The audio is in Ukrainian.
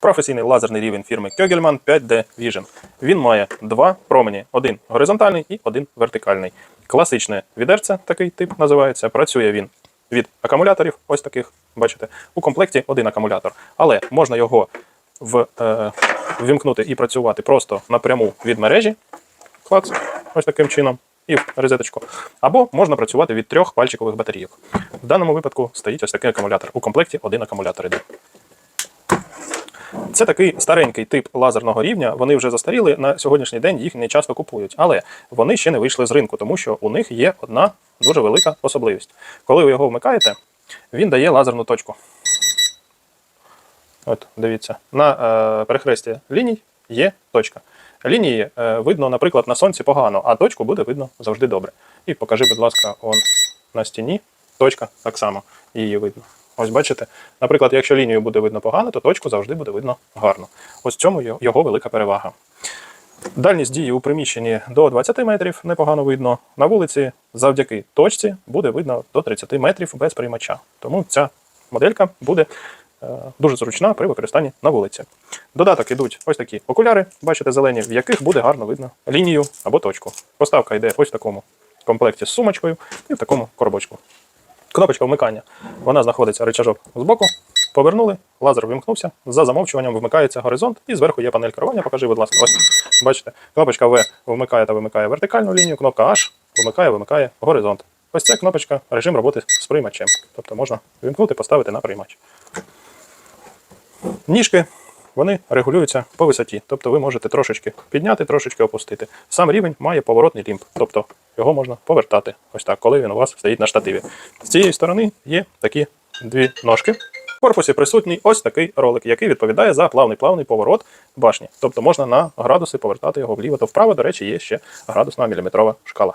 Професійний лазерний рівень фірми Kögelmann 5D Vision. Він має два промені: один горизонтальний і один вертикальний. Класичне відерце, такий тип називається. Працює він від акумуляторів, ось таких, бачите, у комплекті один акумулятор. Але можна його в, е, ввімкнути і працювати просто напряму від мережі. Клац, ось таким чином, і в розеточку. Або можна працювати від трьох пальчикових батарійок. В даному випадку стоїть ось такий акумулятор. У комплекті один акумулятор іде. Це такий старенький тип лазерного рівня. Вони вже застаріли на сьогоднішній день. Їх не часто купують, але вони ще не вийшли з ринку, тому що у них є одна дуже велика особливість. Коли ви його вмикаєте, він дає лазерну точку. От, дивіться, на е, перехресті ліній є точка. Лінії е, видно, наприклад, на сонці погано, а точку буде видно завжди добре. І покажи, будь ласка, он на стіні. Точка так само її видно. Ось бачите, наприклад, якщо лінію буде видно погано, то точку завжди буде видно гарно. Ось в цьому його- велика перевага. Дальність дії у приміщенні до 20 метрів непогано видно. На вулиці завдяки точці буде видно до 30 метрів без приймача. Тому ця моделька буде е, дуже зручна при використанні на вулиці. Додаток ідуть ось такі окуляри, бачите, зелені, в яких буде гарно видно лінію або точку. Поставка йде ось в такому комплекті з сумочкою і в такому коробочку. Кнопочка вмикання. Вона знаходиться рычажок збоку. Повернули, лазер вимкнувся. За замовчуванням вмикається горизонт, і зверху є панель керування. Покажи, будь ласка, ось бачите, кнопочка В вмикає та вимикає вертикальну лінію, кнопка H вмикає, вимикає горизонт. Ось ця кнопочка режим роботи з приймачем. Тобто можна вимкнути, поставити на приймач. Ніжки вони регулюються по висоті, тобто ви можете трошечки підняти, трошечки опустити. Сам рівень має поворотний лімб, тобто його можна повертати ось так, коли він у вас стоїть на штативі. З цієї сторони є такі дві ножки. В корпусі присутній ось такий ролик, який відповідає за плавний плавний поворот башні. Тобто можна на градуси повертати його вліво та вправо. До речі, є ще градусна міліметрова шкала.